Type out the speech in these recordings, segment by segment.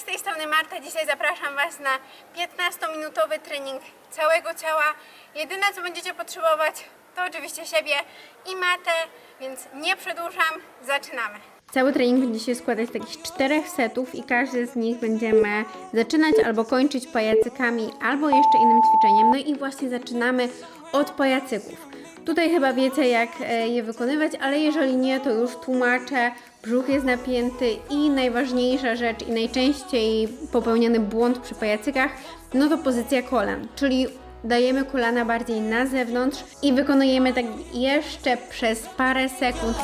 z tej strony Marta. Dzisiaj zapraszam Was na 15-minutowy trening całego ciała. Jedyne co będziecie potrzebować to oczywiście siebie i matę, więc nie przedłużam, zaczynamy. Cały trening będzie się składać z takich czterech setów i każdy z nich będziemy zaczynać albo kończyć pajacykami, albo jeszcze innym ćwiczeniem. No i właśnie zaczynamy od pajacyków. Tutaj chyba wiecie, jak e, je wykonywać, ale jeżeli nie, to już tłumaczę. Brzuch jest napięty i najważniejsza rzecz i najczęściej popełniany błąd przy pajacykach, no to pozycja kolan, czyli dajemy kolana bardziej na zewnątrz i wykonujemy tak jeszcze przez parę sekund.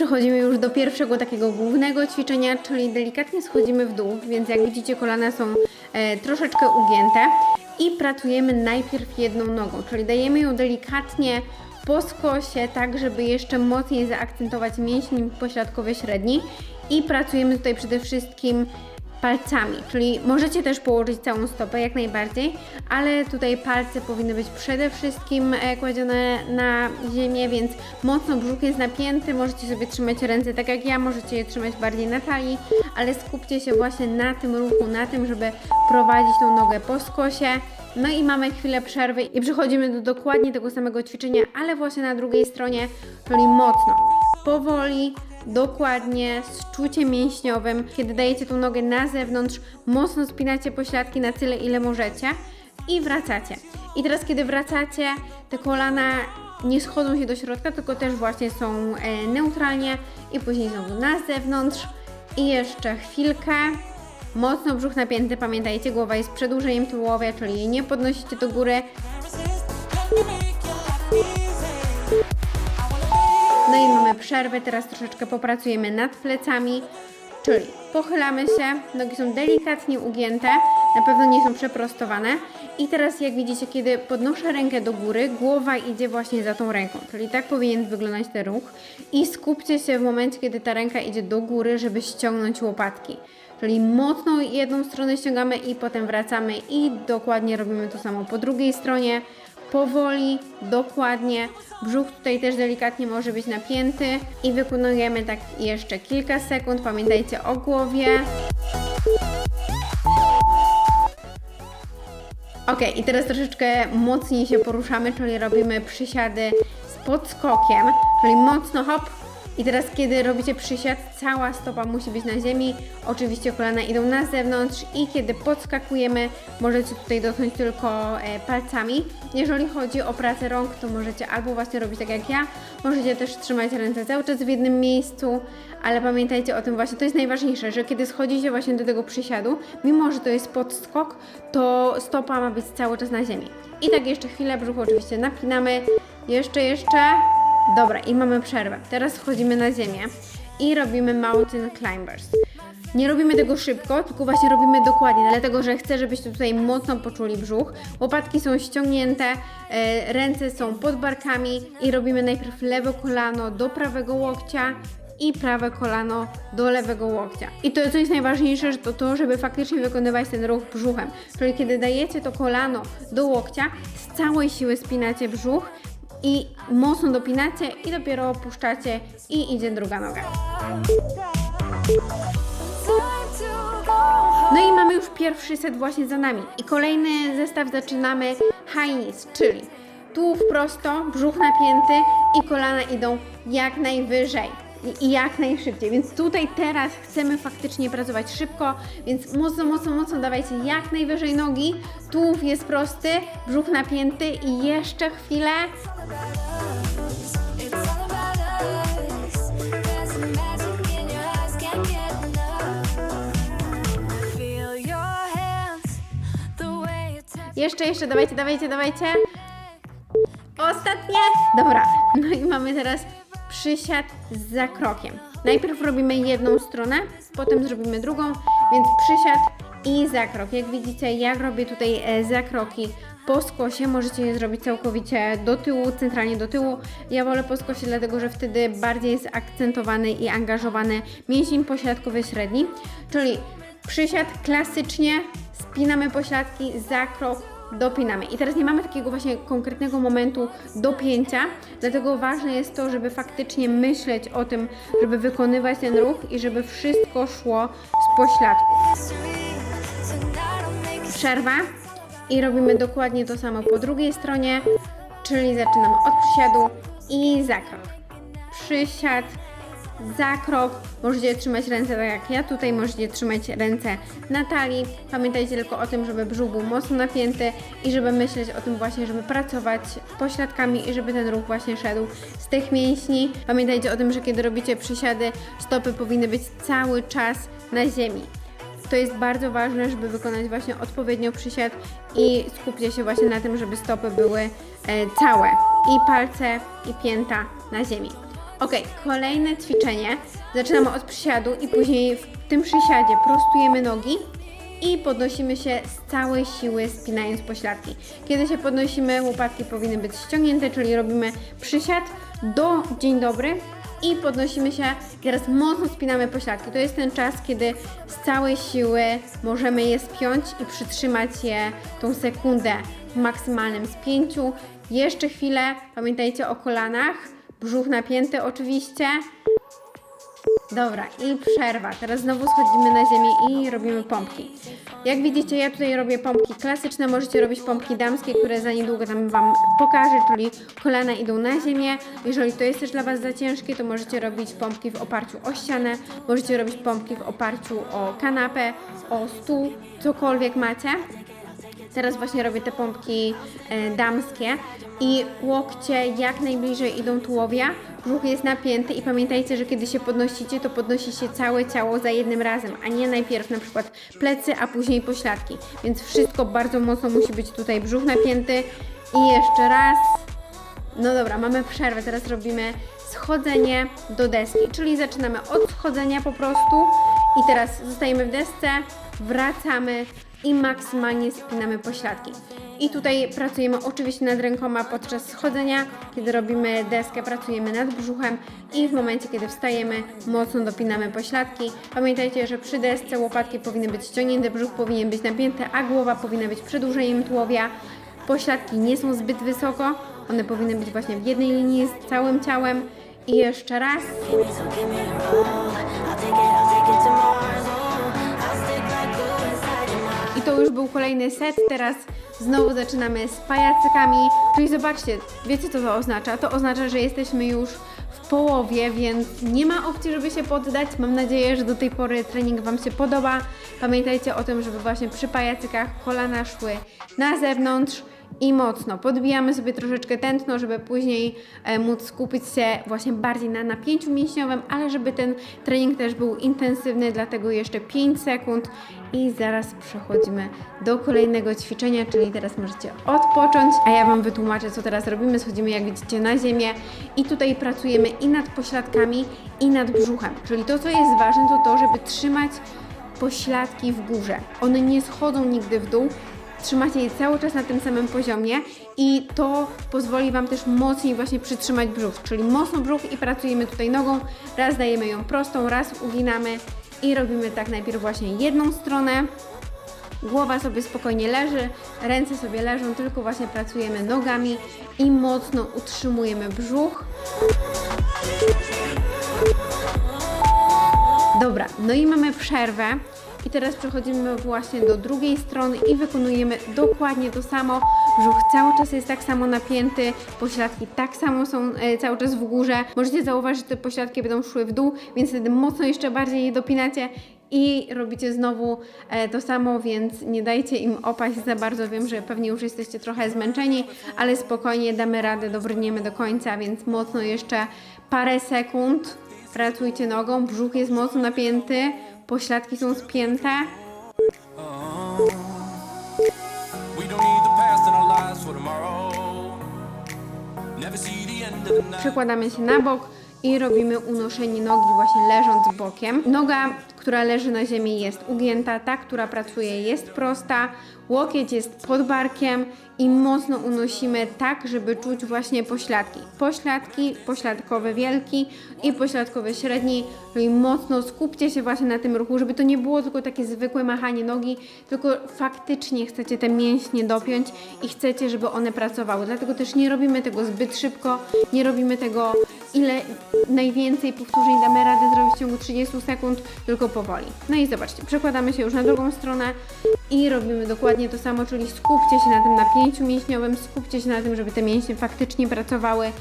Przechodzimy już do pierwszego takiego głównego ćwiczenia, czyli delikatnie schodzimy w dół, więc jak widzicie kolana są e, troszeczkę ugięte i pracujemy najpierw jedną nogą, czyli dajemy ją delikatnie po skosie, tak żeby jeszcze mocniej zaakcentować mięsień pośladkowy średni i pracujemy tutaj przede wszystkim palcami, czyli możecie też położyć całą stopę jak najbardziej, ale tutaj palce powinny być przede wszystkim e, kładzione na ziemię, więc mocno brzuch jest napięty, możecie sobie trzymać ręce tak jak ja, możecie je trzymać bardziej na talii, ale skupcie się właśnie na tym ruchu, na tym, żeby prowadzić tą nogę po skosie. No i mamy chwilę przerwy i przechodzimy do dokładnie tego samego ćwiczenia, ale właśnie na drugiej stronie, czyli mocno, powoli, dokładnie, z czuciem mięśniowym. Kiedy dajecie tą nogę na zewnątrz, mocno spinacie pośladki na tyle, ile możecie i wracacie. I teraz, kiedy wracacie, te kolana nie schodzą się do środka, tylko też właśnie są e, neutralnie i później znowu na zewnątrz. I jeszcze chwilkę. Mocno brzuch napięty, pamiętajcie, głowa jest przedłużeniem tułowia, czyli nie podnosicie do góry. No i mamy przerwę, teraz troszeczkę popracujemy nad plecami, czyli pochylamy się, nogi są delikatnie ugięte, na pewno nie są przeprostowane. I teraz jak widzicie, kiedy podnoszę rękę do góry, głowa idzie właśnie za tą ręką, czyli tak powinien wyglądać ten ruch. I skupcie się w momencie, kiedy ta ręka idzie do góry, żeby ściągnąć łopatki. Czyli mocno jedną stronę ściągamy i potem wracamy i dokładnie robimy to samo po drugiej stronie powoli, dokładnie. Brzuch tutaj też delikatnie może być napięty i wykonujemy tak jeszcze kilka sekund. Pamiętajcie o głowie. Ok, i teraz troszeczkę mocniej się poruszamy, czyli robimy przysiady z podskokiem, czyli mocno hop. I teraz, kiedy robicie przysiad, cała stopa musi być na ziemi. Oczywiście kolana idą na zewnątrz i kiedy podskakujemy, możecie tutaj dotknąć tylko e, palcami. Jeżeli chodzi o pracę rąk, to możecie albo właśnie robić tak jak ja, możecie też trzymać ręce cały czas w jednym miejscu, ale pamiętajcie o tym właśnie, to jest najważniejsze, że kiedy schodzicie właśnie do tego przysiadu, mimo że to jest podskok, to stopa ma być cały czas na ziemi. I tak jeszcze chwilę, brzuch oczywiście napinamy, jeszcze, jeszcze, dobra i mamy przerwę. Teraz wchodzimy na ziemię i robimy mountain climbers. Nie robimy tego szybko, tylko właśnie robimy dokładnie, dlatego że chcę, żebyście tutaj mocno poczuli brzuch. Łopatki są ściągnięte, e, ręce są pod barkami i robimy najpierw lewe kolano do prawego łokcia i prawe kolano do lewego łokcia. I to, co jest najważniejsze, to to, żeby faktycznie wykonywać ten ruch brzuchem. Czyli kiedy dajecie to kolano do łokcia, z całej siły spinacie brzuch i mocno dopinacie i dopiero opuszczacie i idzie druga noga. No i mamy już pierwszy set właśnie za nami. I kolejny zestaw zaczynamy high knees, czyli tułów prosto, brzuch napięty i kolana idą jak najwyżej. I- jak najszybciej, więc tutaj teraz chcemy faktycznie pracować szybko, więc mocno, mocno, mocno dawajcie jak najwyżej nogi, tułów jest prosty, brzuch napięty i jeszcze chwilę. Jeszcze, jeszcze, dawajcie, dawajcie, dawajcie. Ostatnie. Dobra, no i mamy teraz przysiad z zakrokiem. Najpierw robimy jedną stronę, potem zrobimy drugą, więc przysiad i zakrok. Jak widzicie, ja robię tutaj e, zakroki po skosie. Możecie je zrobić całkowicie do tyłu, centralnie do tyłu. Ja wolę po skosie, dlatego że wtedy bardziej jest akcentowany i angażowany mięsień pośladkowy średni. Czyli przysiad klasycznie, spinamy pośladki, zakrok, dopinamy. I teraz nie mamy takiego właśnie konkretnego momentu dopięcia, dlatego ważne jest to, żeby faktycznie myśleć o tym, żeby wykonywać ten ruch i żeby wszystko szło z Przerwa i robimy dokładnie to samo po drugiej stronie, czyli zaczynamy od przysiadu i zakrok. Przysiad, zakrok. Możecie trzymać ręce tak jak ja tutaj, możecie trzymać ręce na talii. Pamiętajcie tylko o tym, żeby brzuch był mocno napięty i żeby myśleć o tym właśnie, żeby pracować pośladkami i żeby ten ruch właśnie szedł z tych mięśni. Pamiętajcie o tym, że kiedy robicie przysiady, stopy powinny być cały czas na ziemi. To jest bardzo ważne, żeby wykonać właśnie odpowiednio przysiad i skupcie się właśnie na tym, żeby stopy były e, całe i palce i pięta na ziemi. Ok, kolejne ćwiczenie. Zaczynamy od przysiadu i później w tym przysiadzie prostujemy nogi i podnosimy się z całej siły, spinając pośladki. Kiedy się podnosimy, łopatki powinny być ściągnięte, czyli robimy przysiad do dzień dobry i podnosimy się. Teraz mocno spinamy pośladki. To jest ten czas, kiedy z całej siły możemy je spiąć i przytrzymać je tą sekundę w maksymalnym spięciu. Jeszcze chwilę, pamiętajcie o kolanach, brzuch napięty oczywiście. Dobra, i przerwa. Teraz znowu schodzimy na ziemię i robimy pompki. Jak widzicie, ja tutaj robię pompki klasyczne, możecie robić pompki damskie, które za niedługo tam Wam pokażę, czyli kolana idą na ziemię. Jeżeli to jest też dla Was za ciężkie, to możecie robić pompki w oparciu o ścianę, możecie robić pompki w oparciu o kanapę, o stół, cokolwiek macie. Teraz właśnie robię te pompki e, damskie i łokcie jak najbliżej idą tułowia, brzuch jest napięty i pamiętajcie, że kiedy się podnosicie, to podnosi się całe ciało za jednym razem, a nie najpierw na przykład plecy, a później pośladki. Więc wszystko bardzo mocno musi być tutaj brzuch napięty i jeszcze raz. No dobra, mamy przerwę, teraz robimy schodzenie do deski, czyli zaczynamy od schodzenia po prostu i teraz zostajemy w desce, wracamy i maksymalnie spinamy pośladki. I tutaj pracujemy oczywiście nad rękoma podczas schodzenia, kiedy robimy deskę, pracujemy nad brzuchem i w momencie, kiedy wstajemy, mocno dopinamy pośladki. Pamiętajcie, że przy desce łopatki powinny być ściągnięte, brzuch powinien być napięty, a głowa powinna być przedłużeniem tułowia. Pośladki nie są zbyt wysoko, one powinny być właśnie w jednej linii z całym ciałem. I jeszcze raz. I to już był kolejny set, teraz znowu zaczynamy z pajacykami. Czyli zobaczcie, wiecie co to oznacza? To oznacza, że jesteśmy już w połowie, więc nie ma opcji, żeby się poddać. Mam nadzieję, że do tej pory trening Wam się podoba. Pamiętajcie o tym, żeby właśnie przy pajacykach kolana szły na zewnątrz i mocno. Podbijamy sobie troszeczkę tętno, żeby później e, móc skupić się właśnie bardziej na napięciu mięśniowym, ale żeby ten trening też był intensywny, dlatego jeszcze 5 sekund i zaraz przechodzimy do kolejnego ćwiczenia, czyli teraz możecie odpocząć, a ja Wam wytłumaczę, co teraz robimy. Schodzimy, jak widzicie, na ziemię i tutaj pracujemy i nad pośladkami, i nad brzuchem. Czyli to, co jest ważne, to to, żeby trzymać pośladki w górze. One nie schodzą nigdy w dół, trzymacie je cały czas na tym samym poziomie i to pozwoli Wam też mocniej właśnie przytrzymać brzuch, czyli mocno brzuch i pracujemy tutaj nogą, raz dajemy ją prostą, raz uginamy i robimy tak najpierw właśnie jedną stronę, głowa sobie spokojnie leży, ręce sobie leżą, tylko właśnie pracujemy nogami i mocno utrzymujemy brzuch. Dobra, no i mamy przerwę. I teraz przechodzimy właśnie do drugiej strony i wykonujemy dokładnie to samo. Brzuch cały czas jest tak samo napięty, pośladki tak samo są e, cały czas w górze. Możecie zauważyć, że te pośladki będą szły w dół, więc wtedy mocno jeszcze bardziej je dopinacie i robicie znowu e, to samo, więc nie dajcie im opaść za bardzo. Wiem, że pewnie już jesteście trochę zmęczeni, ale spokojnie damy radę, dobrniemy do końca, więc mocno jeszcze parę sekund. Pracujcie nogą, brzuch jest mocno napięty, pośladki są spięte. Przekładamy się na bok i robimy unoszenie nogi właśnie leżąc bokiem. Noga, która leży na ziemi jest ugięta, ta, która pracuje jest prosta. łokieć jest pod barkiem i mocno unosimy tak, żeby czuć właśnie pośladki. Pośladki, pośladkowy wielki i pośladkowy średni, czyli mocno skupcie się właśnie na tym ruchu, żeby to nie było tylko takie zwykłe machanie nogi, tylko faktycznie chcecie te mięśnie dopiąć i chcecie, żeby one pracowały. Dlatego też nie robimy tego zbyt szybko, nie robimy tego ile najwięcej powtórzeń damy radę zrobić w ciągu 30 sekund, tylko powoli. No i zobaczcie, przekładamy się już na drugą stronę i robimy dokładnie to samo, czyli skupcie się na tym napięciu mięśniowym, skupcie się na tym, żeby te mięśnie faktycznie pracowały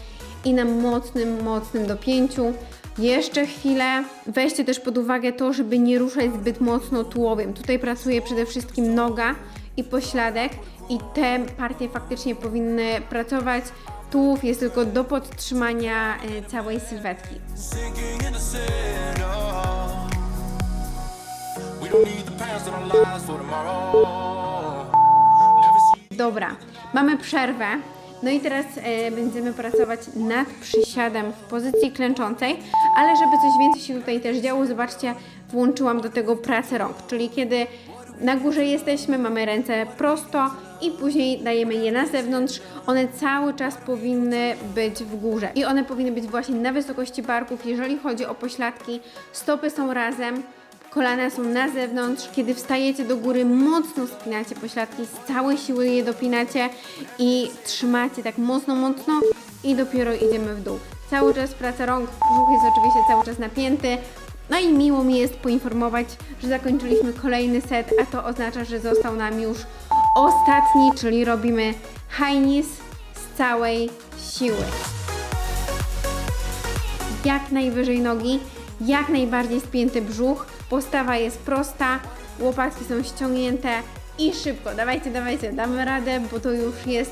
i na mocnym, mocnym dopięciu. Jeszcze chwilę. Weźcie też pod uwagę to, żeby nie ruszać zbyt mocno tułowiem. Tutaj pracuje przede wszystkim noga i pośladek i te partie faktycznie powinny pracować. Tułów jest tylko do podtrzymania e, całej sylwetki. Dobra, mamy przerwę. No i teraz e, będziemy pracować nad przysiadem w pozycji klęczącej, ale żeby coś więcej się tutaj też działo, zobaczcie, włączyłam do tego pracę rąk, czyli kiedy na górze jesteśmy, mamy ręce prosto i później dajemy je na zewnątrz. One cały czas powinny być w górze i one powinny być właśnie na wysokości barków. Jeżeli chodzi o pośladki, stopy są razem, Kolana są na zewnątrz. Kiedy wstajecie do góry, mocno spinacie pośladki, z całej siły je dopinacie i trzymacie tak mocno, mocno i dopiero idziemy w dół. Cały czas praca rąk, brzuch jest oczywiście cały czas napięty. No i miło mi jest poinformować, że zakończyliśmy kolejny set, a to oznacza, że został nam już ostatni, czyli robimy high knees z całej siły jak najwyżej nogi, jak najbardziej spięty brzuch, postawa jest prosta, łopatki są ściągnięte i szybko, dawajcie, dawajcie, damy radę, bo to już jest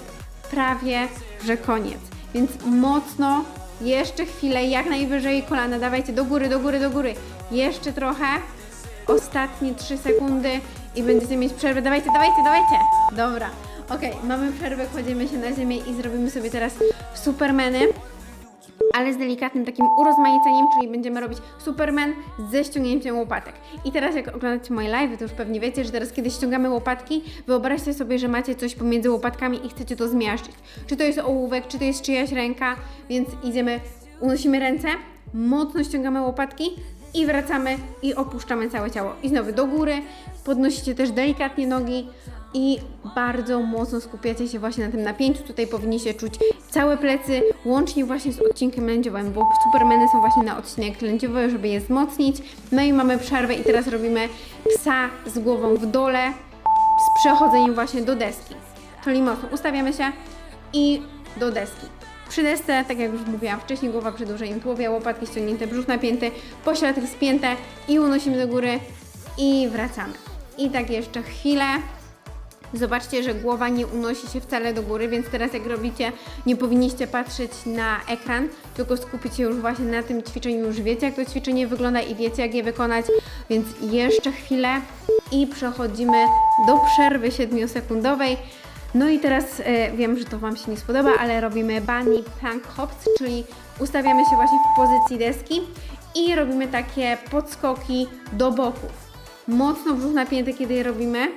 prawie, że koniec. Więc mocno, jeszcze chwilę, jak najwyżej kolana, dawajcie do góry, do góry, do góry, jeszcze trochę, ostatnie 3 sekundy i będziecie mieć przerwę, dawajcie, dawajcie, dawajcie, dobra. Okej, mamy przerwę, kładziemy się na ziemię i zrobimy sobie teraz supermeny ale z delikatnym takim urozmaiceniem, czyli będziemy robić Superman ze ściągnięciem łopatek. I teraz jak oglądacie moje live, to już pewnie wiecie, że teraz kiedy ściągamy łopatki, wyobraźcie sobie, że macie coś pomiędzy łopatkami i chcecie to zmiażdżyć. Czy to jest ołówek, czy to jest czyjaś ręka, więc idziemy, unosimy ręce, mocno ściągamy łopatki i wracamy i opuszczamy całe ciało. I znowu do góry, podnosicie też delikatnie nogi i bardzo mocno skupiacie się właśnie na tym napięciu. Tutaj powinniście czuć całe plecy, łącznie właśnie z odcinkiem lędziowym, bo supermeny są właśnie na odcinek lędziowy, żeby je wzmocnić. No i mamy przerwę i teraz robimy psa z głową w dole z przechodzeniem właśnie do deski. Czyli mocno ustawiamy się i do deski. Przy desce, tak jak już mówiłam wcześniej, głowa przedłużeniem tułowia, łopatki ściągnięte, brzuch napięty, pośladek spięte i unosimy do góry i wracamy. I tak jeszcze chwilę. Zobaczcie, że głowa nie unosi się wcale do góry, więc teraz jak robicie, nie powinniście patrzeć na ekran, tylko skupić się już właśnie na tym ćwiczeniu. Już wiecie, jak to ćwiczenie wygląda i wiecie, jak je wykonać, więc jeszcze chwilę i przechodzimy do przerwy 7-sekundowej. No i teraz e, wiem, że to Wam się nie spodoba, ale robimy bunny plank hops, czyli ustawiamy się właśnie w pozycji deski i robimy takie podskoki do boków. Mocno brzuch napięty, kiedy je robimy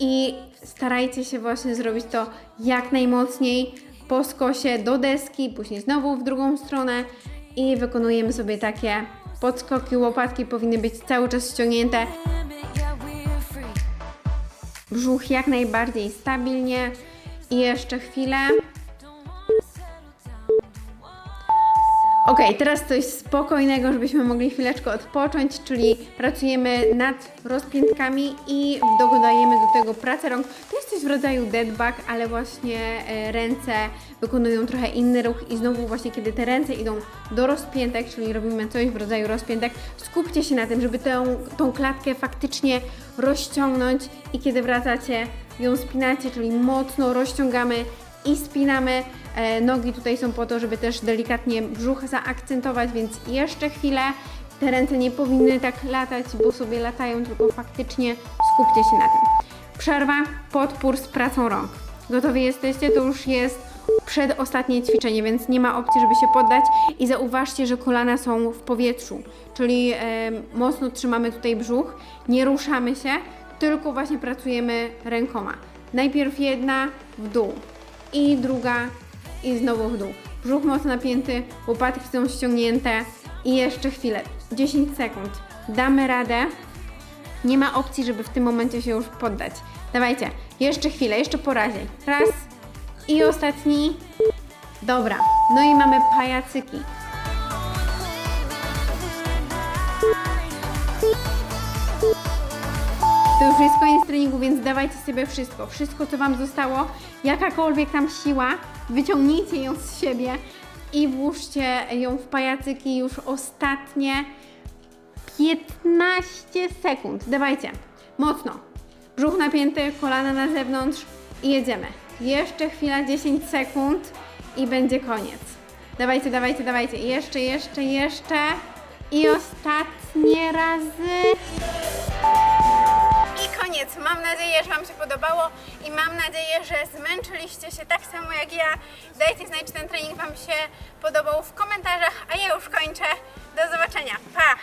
i starajcie się właśnie zrobić to jak najmocniej po skosie do deski, później znowu w drugą stronę i wykonujemy sobie takie podskoki, łopatki powinny być cały czas ściągnięte, brzuch jak najbardziej stabilnie. I jeszcze chwilę. Ok, teraz coś spokojnego, żebyśmy mogli chwileczkę odpocząć, czyli pracujemy nad rozpiętkami i dodajemy do tego pracę rąk. To jest coś w rodzaju dead bug, ale właśnie e, ręce wykonują trochę inny ruch i znowu właśnie kiedy te ręce idą do rozpiętek, czyli robimy coś w rodzaju rozpiętek, skupcie się na tym, żeby tę, tą klatkę faktycznie rozciągnąć i kiedy wracacie, ją spinacie, czyli mocno rozciągamy i spinamy. E, Nogi tutaj są po to, żeby też delikatnie brzuch zaakcentować, więc jeszcze chwilę. Te ręce nie powinny tak latać, bo sobie latają, tylko faktycznie skupcie się na tym. Przerwa, podpór z pracą rąk. Gotowi jesteście? To już jest przedostatnie ćwiczenie, więc nie ma opcji, żeby się poddać. I zauważcie, że kolana są w powietrzu, czyli e, mocno trzymamy tutaj brzuch, nie ruszamy się, tylko właśnie pracujemy rękoma. Najpierw jedna w dół i druga i znowu w dół. Brzuch mocno napięty, łopatki są ściągnięte i jeszcze chwilę. 10 sekund. Damy radę. Nie ma opcji, żeby w tym momencie się już poddać. Dawajcie, jeszcze chwilę, jeszcze po razie. Raz i ostatni. Dobra, no i mamy pajacyki. To już jest koniec treningu, więc dawajcie sobie wszystko. Wszystko, co Wam zostało, jakakolwiek tam siła, wyciągnijcie ją z siebie i włóżcie ją w pajacyki już ostatnie 15 sekund. Dawajcie, mocno. Brzuch napięty, kolana na zewnątrz i jedziemy. Jeszcze chwila, 10 sekund i będzie koniec. Dawajcie, dawajcie, dawajcie. Jeszcze, jeszcze, jeszcze. I ostatnie razy. Koniec. Mam nadzieję, że Wam się podobało i mam nadzieję, że zmęczyliście się tak samo jak ja. Dajcie znać, czy ten trening Wam się podobał w komentarzach, a ja już kończę. Do zobaczenia. Pa!